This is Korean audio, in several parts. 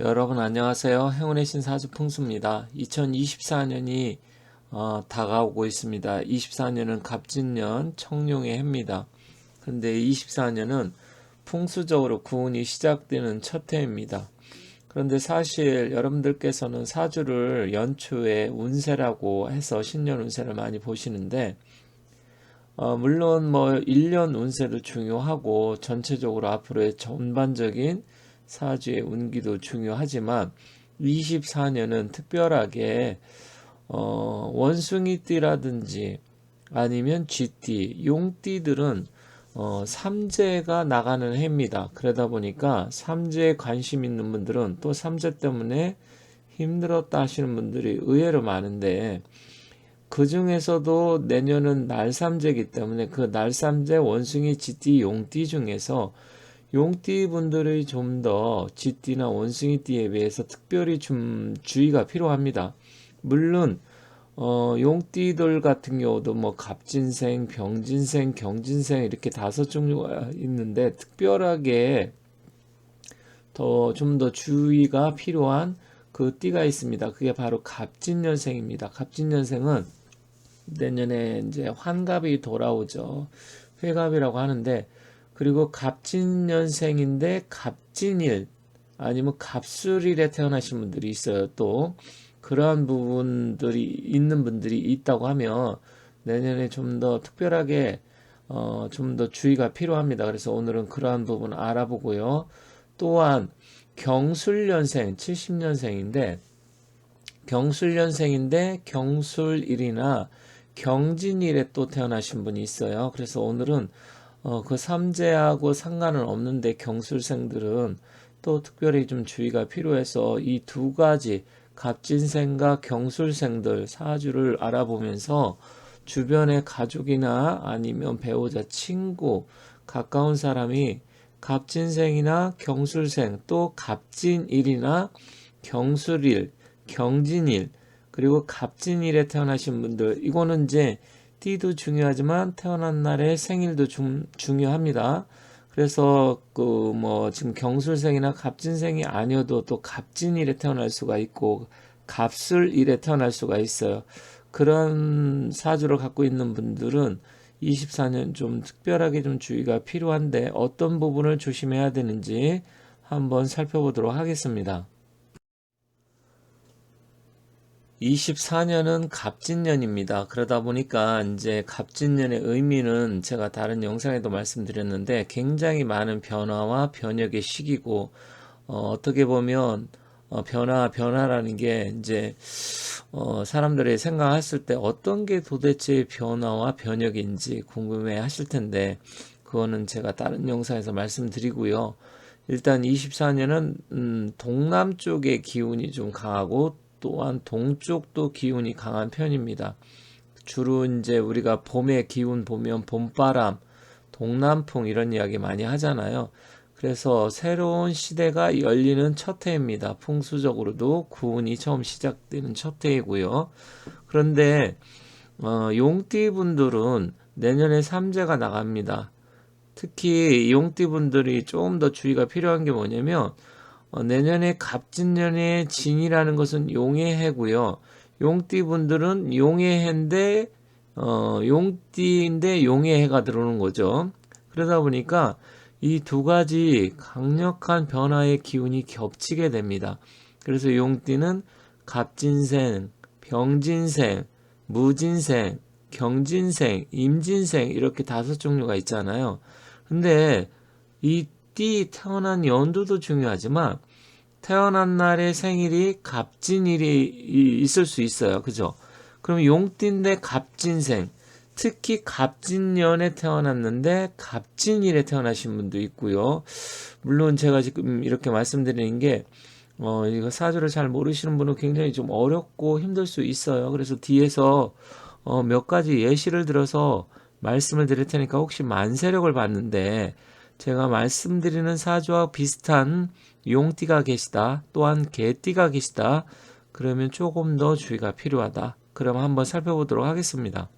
여러분 안녕하세요. 행운의 신사주 풍수입니다. 2024년이 어, 다가오고 있습니다. 24년은 갑진년 청룡의 해입니다. 그런데 24년은 풍수적으로 구운이 시작되는 첫 해입니다. 그런데 사실 여러분들께서는 사주를 연초에 운세라고 해서 신년 운세를 많이 보시는데 어, 물론 뭐 1년 운세도 중요하고 전체적으로 앞으로의 전반적인 사주의 운기도 중요하지만 24년은 특별하게 어, 원숭이띠라든지 아니면 쥐띠, 용띠들은 어, 삼재가 나가는 해입니다. 그러다 보니까 삼재에 관심 있는 분들은 또 삼재 때문에 힘들었다 하시는 분들이 의외로 많은데 그 중에서도 내년은 날삼재이기 때문에 그 날삼재 원숭이, 쥐띠, 용띠 중에서 용띠 분들이 좀더 쥐띠나 원숭이띠에 비해서 특별히 좀 주의가 필요합니다. 물론 어, 용띠들 같은 경우도 뭐 갑진생, 병진생, 경진생 이렇게 다섯 종류가 있는데 특별하게 더 좀 더 주의가 필요한 그 띠가 있습니다. 그게 바로 갑진년생입니다. 갑진년생은 내년에 이제 환갑이 돌아오죠. 회갑이라고 하는데 그리고 갑진년생인데 갑진일 아니면 갑술일에 태어나신 분들이 있어요. 또 그러한 부분들이 있는 분들이 있다고 하면 내년에 좀 더 특별하게 어, 좀 더 주의가 필요합니다. 그래서 오늘은 그러한 부분 알아보고요. 또한 경술년생 70년생인데 경술년생인데 경술일이나 경진일에 또 태어나신 분이 있어요. 그래서 오늘은 어, 그 삼재하고 상관은 없는데 경술생들은 또 특별히 좀 주의가 필요해서 이 두 가지 갑진생과 경술생들 사주를 알아보면서 주변의 가족이나 아니면 배우자, 친구, 가까운 사람이 갑진생이나 경술생 또 갑진일이나 경술일, 경진일 그리고 갑진일에 태어나신 분들 이거는 이제 띠도 중요하지만 태어난 날의 생일도 중, 중요합니다. 그래서 그 뭐 지금 경술생이나 갑진생이 아니어도 또 갑진일에 태어날 수가 있고 갑술일에 태어날 수가 있어요. 그런 사주를 갖고 있는 분들은 24년 좀 특별하게 좀 주의가 필요한데 어떤 부분을 조심해야 되는지 한번 살펴보도록 하겠습니다. 24년은 갑진년입니다. 그러다 보니까 이제 갑진년의 의미는 제가 다른 영상에도 말씀드렸는데 굉장히 많은 변화와 변혁의 시기고 어, 떻게 보면 어, 변화 변화라는 게 이제 어, 사람들이 생각했을 때 어떤 게 도대체 변화와 변혁인지 궁금해 하실 텐데 그거는 제가 다른 영상에서 말씀드리고요. 일단 24년은 음, 동남 쪽의 기운이 좀 강하고 또한 동쪽도 기운이 강한 편입니다. 주로 이제 우리가 봄의 기운 보면 봄바람, 동남풍 이런 이야기 많이 하잖아요. 그래서 새로운 시대가 열리는 첫 해입니다. 풍수적으로도 구운이 처음 시작되는 첫 해이고요. 그런데 어, 용띠 분들은 내년에 삼재가 나갑니다. 특히 용띠 분들이 조금 더 주의가 필요한 게 뭐냐면 어, 내년에 갑진년의 진이라는 것은 용의 해고요. 용띠 분들은 용의 해인데 어, 용띠인데 용의 해가 들어오는 거죠. 그러다 보니까 이 두 가지 강력한 변화의 기운이 겹치게 됩니다. 그래서 용띠는 갑진생, 병진생, 무진생, 경진생, 임진생 이렇게 다섯 종류가 있잖아요. 근데 이 띠 태어난 연도도 중요하지만 태어난 날의 생일이 갑진일이 있을 수 있어요. 그죠? 그럼 용띠인데 갑진생. 특히 갑진년에 태어났는데 갑진일에 태어나신 분도 있고요. 물론 제가 지금 이렇게 말씀드리는 게 어, 이거 사주를 잘 모르시는 분은 굉장히 좀 어렵고 힘들 수 있어요. 그래서 뒤에서 어, 몇 가지 예시를 들어서 말씀을 드릴 테니까 혹시 만세력을 봤는데 제가 말씀드리는 사주와 비슷한 용띠가 계시다. 또한 개띠가 계시다. 그러면 조금 더 주의가 필요하다. 그럼 한번 살펴보도록 하겠습니다.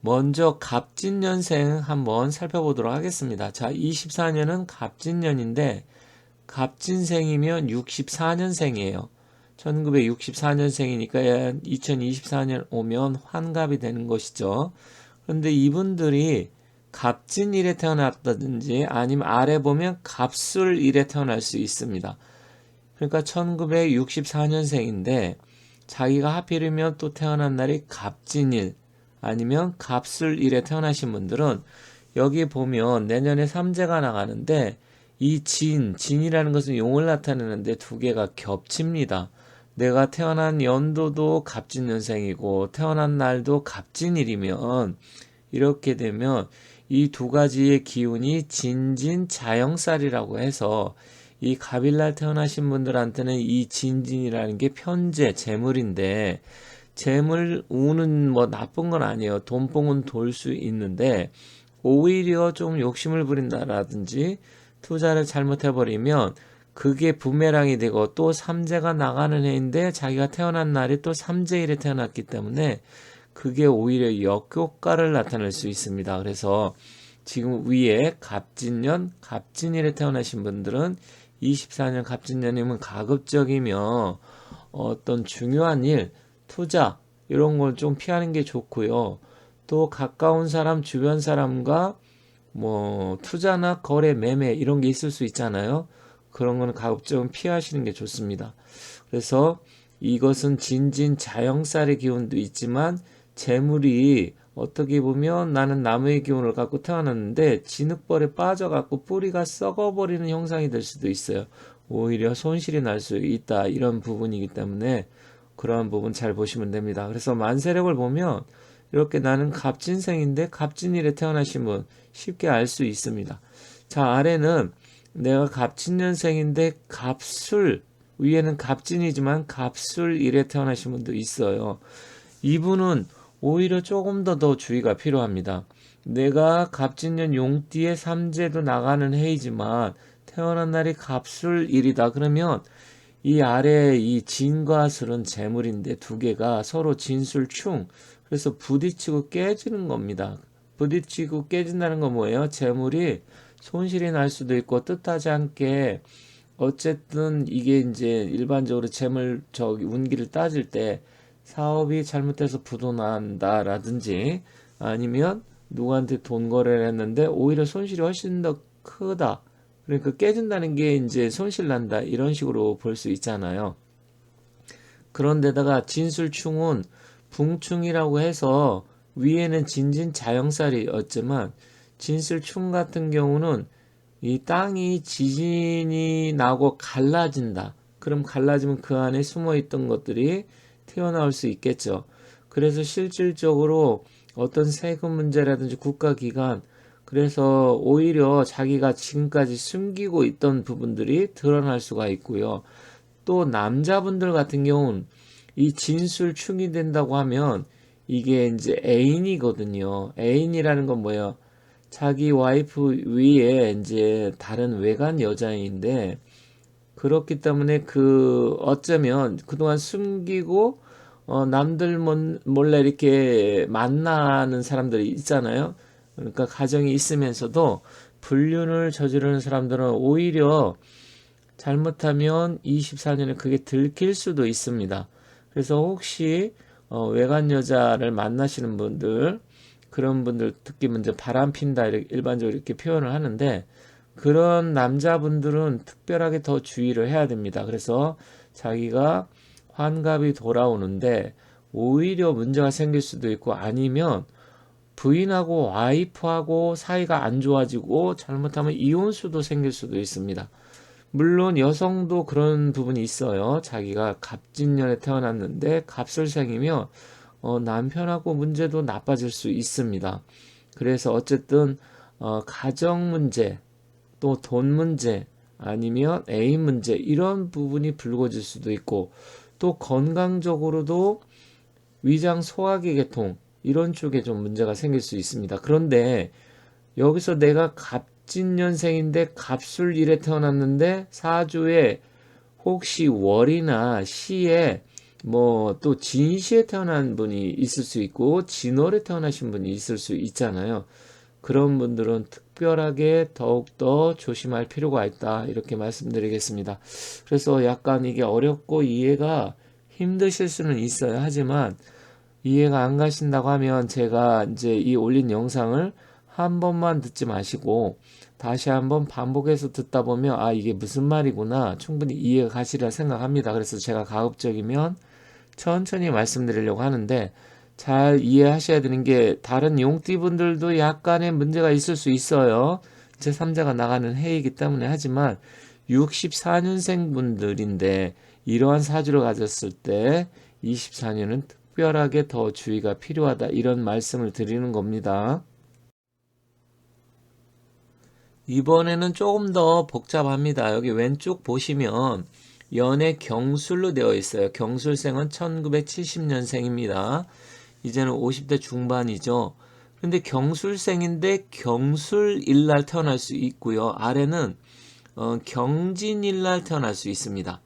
먼저 갑진년생 한번 살펴보도록 하겠습니다. 자, 24년은 갑진년인데 갑진생이면 64년생이에요. 1964년생이니까 2024년 오면 환갑이 되는 것이죠. 그런데 이분들이 갑진일에 태어났다든지 아니면 아래 보면 갑술일에 태어날 수 있습니다. 그러니까 1964년생인데 자기가 하필이면 또 태어난 날이 갑진일 아니면 갑술일에 태어나신 분들은 여기 보면 내년에 삼재가 나가는데 이 진, 진이라는 것은 용을 나타내는데 두 개가 겹칩니다. 내가 태어난 연도도 갑진년생이고 태어난 날도 갑진일이면 이렇게 되면 이 두 가지의 기운이 진진 자영살이라고 해서 이 갑일날 태어나신 분들한테는 이 진진이라는 게 편재, 재물인데 재물 운은 뭐 나쁜 건 아니에요. 돈봉은 돌 수 있는데 오히려 좀 욕심을 부린다라든지 투자를 잘못해 버리면 그게 부메랑이 되고 또 삼재가 나가는 해인데 자기가 태어난 날이 또 삼재일에 태어났기 때문에 그게 오히려 역효과를 나타낼 수 있습니다. 그래서 지금 위에 갑진년, 갑진일에 태어나신 분들은 24년 갑진년이면 가급적이며 어떤 중요한 일, 투자 이런 걸 좀 피하는 게 좋고요. 또 가까운 사람, 주변 사람과 뭐 투자나 거래, 매매 이런 게 있을 수 있잖아요. 그런 거는 가급적이면 피하시는 게 좋습니다. 그래서 이것은 진진 자영살의 기운도 있지만 재물이 어떻게 보면 나는 나무의 기운을 갖고 태어났는데 진흙벌에 빠져갖고 뿌리가 썩어버리는 형상이 될 수도 있어요. 오히려 손실이 날 수 있다 이런 부분이기 때문에 그러한 부분 잘 보시면 됩니다. 그래서 만세력을 보면 이렇게 나는 갑진생인데 갑진일에 태어나신 분 쉽게 알 수 있습니다. 자 아래는 내가 갑진년생인데 갑술 위에는 갑진이지만 갑술일에 태어나신 분도 있어요. 이분은 오히려 조금 더 더 주의가 필요합니다. 내가 갑진년 용띠의 삼재도 나가는 해이지만 태어난 날이 갑술일이다. 그러면 이 아래 이 진과 술은 재물인데 두 개가 서로 진술충 그래서 부딪히고 깨지는 겁니다. 부딪히고 깨진다는 건 뭐예요? 재물이 손실이 날 수도 있고 뜻하지 않게 어쨌든 이게 이제 일반적으로 재물 저기 운기를 따질 때 사업이 잘못돼서 부도난다라든지 아니면 누구한테 돈 거래를 했는데 오히려 손실이 훨씬 더 크다. 그러니까 깨진다는 게 이제 손실 난다 이런 식으로 볼 수 있잖아요. 그런데다가 진술충은 붕충이라고 해서 위에는 진진 자영살이었지만 진술충 같은 경우는 이 땅이 지진이 나고 갈라진다. 그럼 갈라지면 그 안에 숨어 있던 것들이 튀어나올 수 있겠죠. 그래서 실질적으로 어떤 세금 문제라든지 국가기관, 그래서 오히려 자기가 지금까지 숨기고 있던 부분들이 드러날 수가 있고요. 또 남자분들 같은 경우는 이 진술 충이 된다고 하면 이게 이제 애인이거든요. 애인이라는 건 뭐예요? 자기 와이프 위에 이제 다른 외간 여자인데 그렇기 때문에 그 어쩌면 그동안 숨기고 어 남들 몰래 이렇게 만나는 사람들이 있잖아요. 그러니까 가정이 있으면서도 불륜을 저지르는 사람들은 오히려 잘못하면 24년에 그게 들킬 수도 있습니다. 그래서 혹시 어, 외간 여자를 만나시는 분들 그런 분들 특히 먼저 바람 핀다 이렇게 일반적으로 이렇게 표현을 하는데 그런 남자분들은 특별하게 더 주의를 해야 됩니다. 그래서 자기가 환갑이 돌아오는데 오히려 문제가 생길 수도 있고 아니면 부인하고 와이프하고 사이가 안 좋아지고 잘못하면 이혼수도 생길 수도 있습니다. 물론 여성도 그런 부분이 있어요. 자기가 갑진년에 태어났는데 갑술생이며 어, 남편하고 문제도 나빠질 수 있습니다. 그래서 어쨌든 어, 가정 문제 또 돈 문제 아니면 애인 문제 이런 부분이 불거질 수도 있고 또 건강적으로도 위장 소화기 계통 이런 쪽에 좀 문제가 생길 수 있습니다. 그런데 여기서 내가 갑진년생인데 갑술일에 태어났는데 사주에 혹시 월이나 시에 뭐 또 진시에 태어난 분이 있을 수 있고 진월에 태어나신 분이 있을 수 있잖아요. 그런 분들은 특별하게 더욱더 조심할 필요가 있다. 이렇게 말씀드리겠습니다. 그래서 약간 이게 어렵고 이해가 힘드실 수는 있어요. 하지만 이해가 안 가신다고 하면 제가 이제 이 올린 영상을 한 번만 듣지 마시고 다시 한번 반복해서 듣다 보면 아 이게 무슨 말이구나 충분히 이해가 가시리라 생각합니다. 그래서 제가 가급적이면 천천히 말씀드리려고 하는데 잘 이해하셔야 되는 게 다른 용띠분들도 약간의 문제가 있을 수 있어요. 제 3자가 나가는 해이기 때문에 하지만 64년생 분들인데 이러한 사주를 가졌을 때 24년은 특별하게 더 주의가 필요하다 이런 말씀을 드리는 겁니다. 이번에는 조금 더 복잡합니다. 여기 왼쪽 보시면 연애 경술로 되어 있어요. 경술생은 1970년생입니다. 이제는 50대 중반이죠. 근데 경술생인데 경술일 날 태어날 수 있고요. 아래는 어, 경진일 날 태어날 수 있습니다.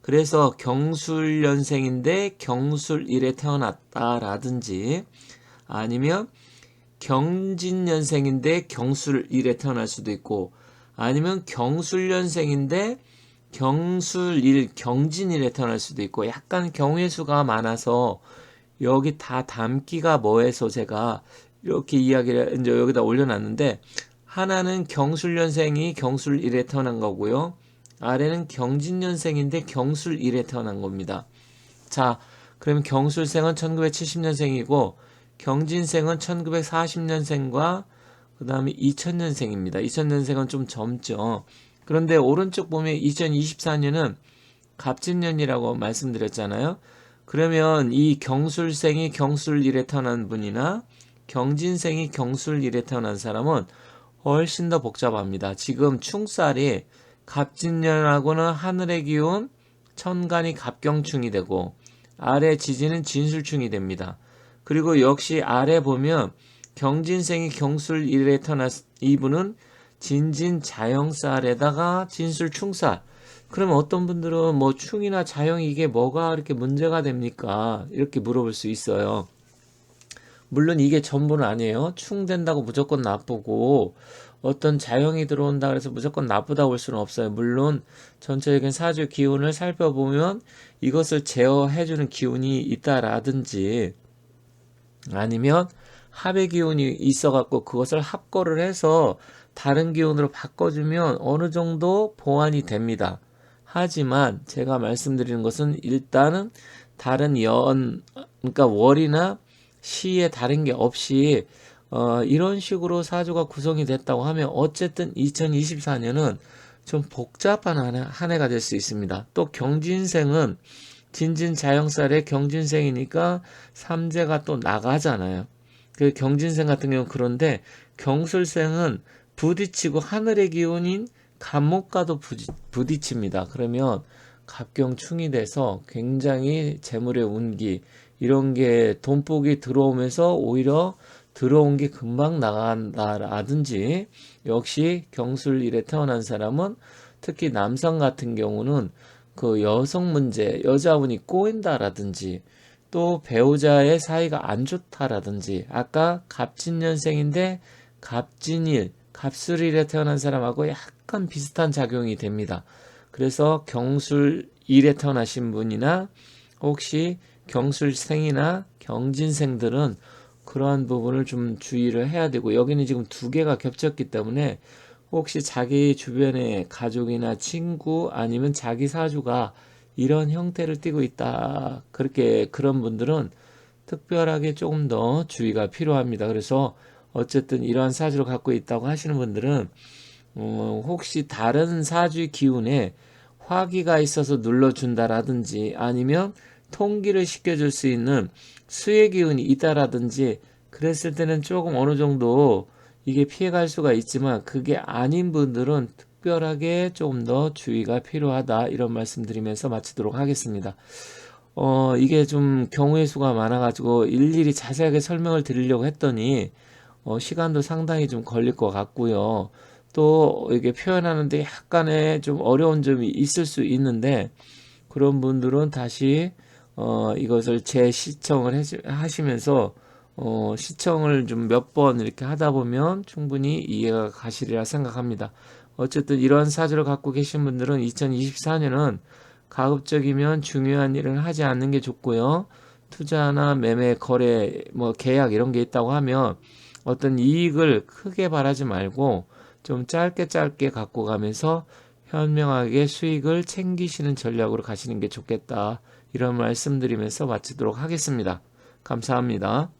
그래서 경술년생인데 경술일에 태어났다라든지 아니면 경진년생인데 경술일에 태어날 수도 있고 아니면 경술년생인데 경술일 경진일에 태어날 수도 있고 약간 경우의 수가 많아서 여기 다 담기가 뭐해서 제가 이렇게 이야기를 이제 여기다 올려놨는데 하나는 경술년생이 경술일에 태어난 거고요. 아래는 경진년생인데 경술일에 태어난 겁니다. 자, 그러면 경술생은 1970년생이고 경진생은 1940년생과 그 다음에 2000년생입니다. 2000년생은 좀 젊죠. 그런데 오른쪽 보면 2024년은 갑진년이라고 말씀드렸잖아요. 그러면 이 경술생이 경술 일에 태어난 분이나 경진생이 경술 일에 태어난 사람은 훨씬 더 복잡합니다. 지금 충살이 갑진년하고는 하늘의 기운 천간이 갑경충이 되고 아래 지지는 진술충이 됩니다. 그리고 역시 아래 보면 경진생이 경술 일에 태어난 이분은 진진 자영살에다가 진술 충살. 그러면 어떤 분들은 뭐 충이나 자영 이게 뭐가 이렇게 문제가 됩니까? 이렇게 물어볼 수 있어요. 물론 이게 전부는 아니에요. 충된다고 무조건 나쁘고 어떤 자영이 들어온다 그래서 무조건 나쁘다고 볼 수는 없어요. 물론 전체적인 사주 기운을 살펴보면 이것을 제어해주는 기운이 있다라든지 아니면 합의 기운이 있어갖고 그것을 합거를 해서 다른 기운으로 바꿔주면 어느 정도 보완이 됩니다. 하지만 제가 말씀드리는 것은 일단은 다른 연, 그러니까 월이나 시에 다른 게 없이 어, 이런 식으로 사주가 구성이 됐다고 하면 어쨌든 2024년은 좀 복잡한 한, 해, 한 해가 될 수 있습니다. 또 경진생은 진진 자영살의 경진생이니까 삼재가 또 나가잖아요. 그 경진생 같은 경우는 그런데 경술생은 부딪히고 하늘의 기운인 감목과도 부딪힙니다. 그러면 갑경충이 돼서 굉장히 재물의 운기 이런 게 돈복이 들어오면서 오히려 들어온 게 금방 나간다라든지 역시 경술일에 태어난 사람은 특히 남성 같은 경우는 그 여성 문제 여자분이 꼬인다라든지 또 배우자의 사이가 안 좋다라든지 아까 갑진년생인데 갑진일 갑술일에 태어난 사람하고 약간 비슷한 작용이 됩니다. 그래서 경술일에 태어나신 분이나 혹시 경술생이나 경진생들은 그러한 부분을 좀 주의를 해야 되고 여기는 지금 두 개가 겹쳤기 때문에 혹시 자기 주변의 가족이나 친구 아니면 자기 사주가 이런 형태를 띠고 있다 그렇게 그런 분들은 특별하게 조금 더 주의가 필요합니다. 그래서 어쨌든 이러한 사주를 갖고 있다고 하시는 분들은 어, 혹시 다른 사주의 기운에 화기가 있어서 눌러준다라든지 아니면 통기를 시켜줄 수 있는 수의 기운이 있다라든지 그랬을 때는 조금 어느 정도 이게 피해갈 수가 있지만 그게 아닌 분들은 특별하게 조금 더 주의가 필요하다 이런 말씀드리면서 마치도록 하겠습니다. 어, 이게 좀 경우의 수가 많아가지고 일일이 자세하게 설명을 드리려고 했더니 어, 시간도 상당히 좀 걸릴 것 같고요. 또 이게 표현하는데 약간의 좀 어려운 점이 있을 수 있는데 그런 분들은 다시 어, 이것을 재시청을 하시면서 어, 시청을 좀 몇 번 이렇게 하다 보면 충분히 이해가 가시리라 생각합니다. 어쨌든 이러한 사주를 갖고 계신 분들은 2024년은 가급적이면 중요한 일을 하지 않는 게 좋고요. 투자나 매매, 거래, 뭐 계약 이런 게 있다고 하면 어떤 이익을 크게 바라지 말고 좀 짧게 짧게 갖고 가면서 현명하게 수익을 챙기시는 전략으로 가시는 게 좋겠다. 이런 말씀드리면서 마치도록 하겠습니다. 감사합니다.